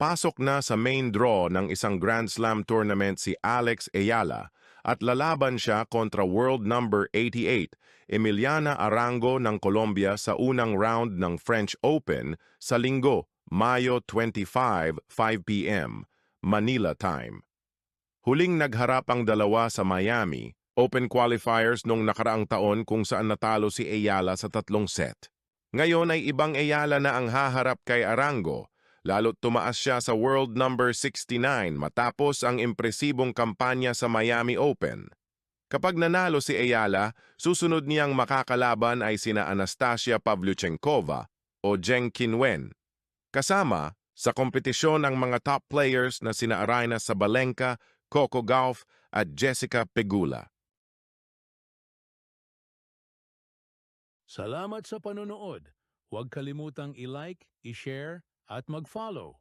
Pasok na sa main draw ng isang Grand Slam tournament si Alex Ayala at lalaban siya kontra world number 88, Emiliana Arango ng Colombia sa unang round ng French Open sa linggo, Mayo 25, 5 p.m., Manila time. Huling nagharap ang dalawa sa Miami, Open qualifiers nung nakaraang taon kung saan natalo si Ayala sa tatlong set. Ngayon ay ibang Ayala na ang haharap kay Arango, lalo't tumaas siya sa world number 69 matapos ang impresibong kampanya sa Miami Open. Kapag nanalo si Ayala, susunod niyang makakalaban ay sina Anastasia Pavlyuchenkova o Zheng Qinwen. Kasama sa kompetisyon ang mga top players na sina Arina Sabalenka, Coco Gauff at Jessica Pegula. Salamat sa panonood. Huwag kalimutang i-like, i-share at magfollow.